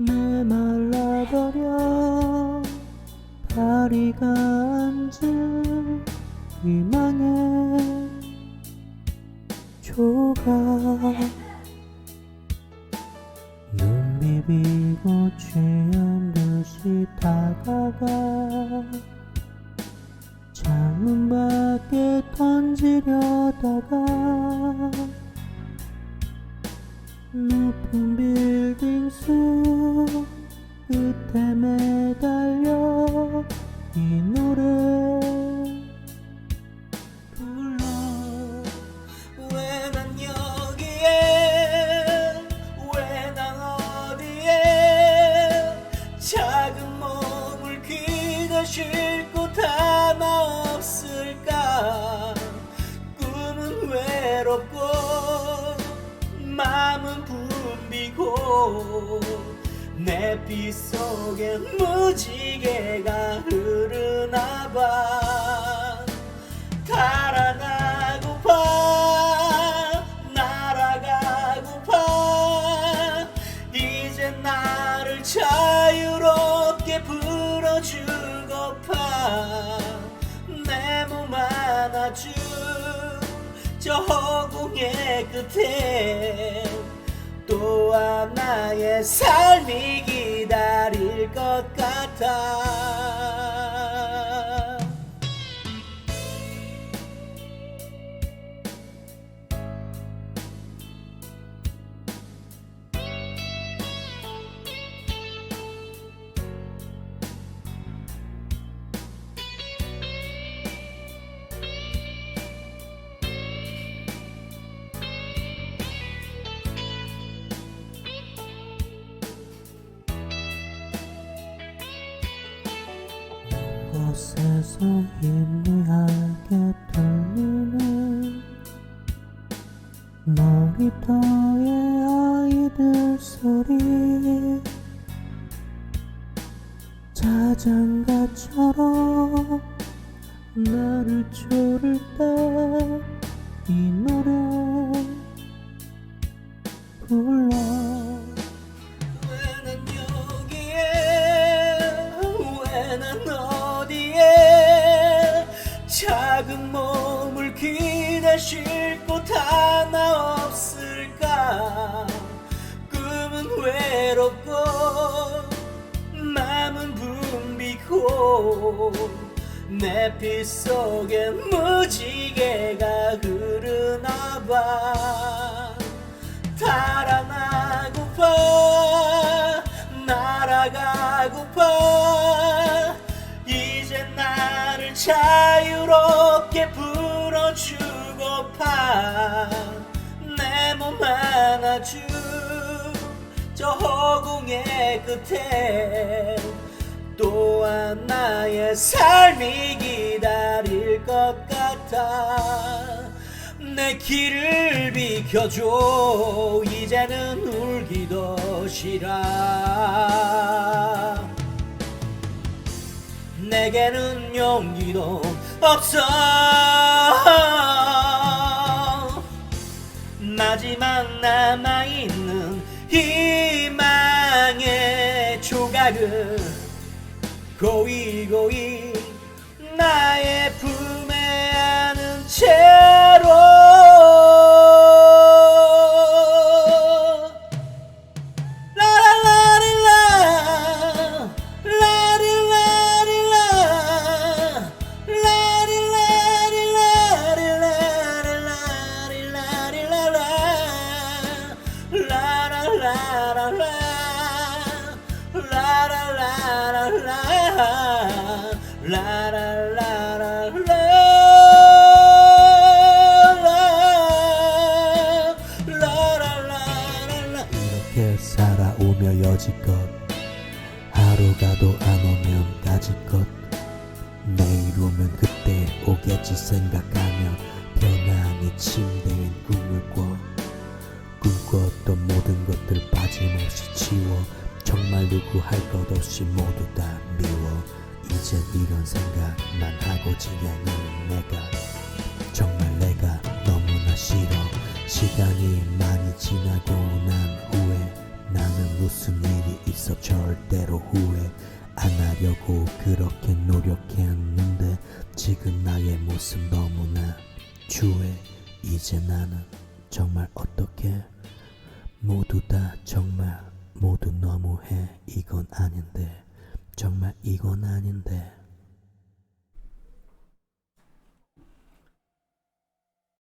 메말라버려. 다리가 앉은 희망의 조각. 눈 비비고 취한 듯이 다가가. 창문 밖에 던지려다가 높은 빌딩 숲 끝에 매달려 이 노래. 불러. 왜 난 여기에? 왜 난 어디에? 작은 몸을 그대 싣고 다나 없을까? 꿈은 외롭고 내 피 속에 무지개가 흐르나 봐. 달아나고파 날아가고파 이제 나를 자유롭게 불어주고파 내 몸 안아준 저 허공의 끝에 또 하나의 삶이 기다릴 것 같아 곳에서 희미하게 들리는 놀이터의 아이들 소리. 자장가처럼 나를 조를 때이 노래 불 작은 몸을 그대 싣고 다나 없을까? 꿈은 외롭고 마음은 붐비고 내 피 속에 무지개가 흐르나 봐. 달아나고파 날아가고파 자유롭게 불어주고파. 내 몸 안아준 저 허공의 끝에 또 하나의 삶이 기다릴 것 같아. 내 길을 비켜줘. 이제는 울기도 싫어 내게는 용기도 없어. 마지막 남아있는 희망의 조각을 고이 고이 이렇게 살아오며 여지껏 하루가도 안 오면 까짓것 내일 오면 그때 오겠지 생각하며 편안히 침대엔 꿈을 꿔 꿈꿨던 모든 것들 빠짐없이 지워 정말 누구 할 것 없이 모두 다 미워 이젠 이런 생각만 하고 지내는 내가 정말 내가 너무나 싫어. 시간이 많이 지나고 난 후에 나는 무슨 일이 있어 절대로 후회 안 하려고 그렇게 노력했는데 지금 나의 모습 너무나 추해. 이제 나는 정말 어떻게? 모두 다 정말 모두 너무해. 이건 아닌데 정말 이건 아닌데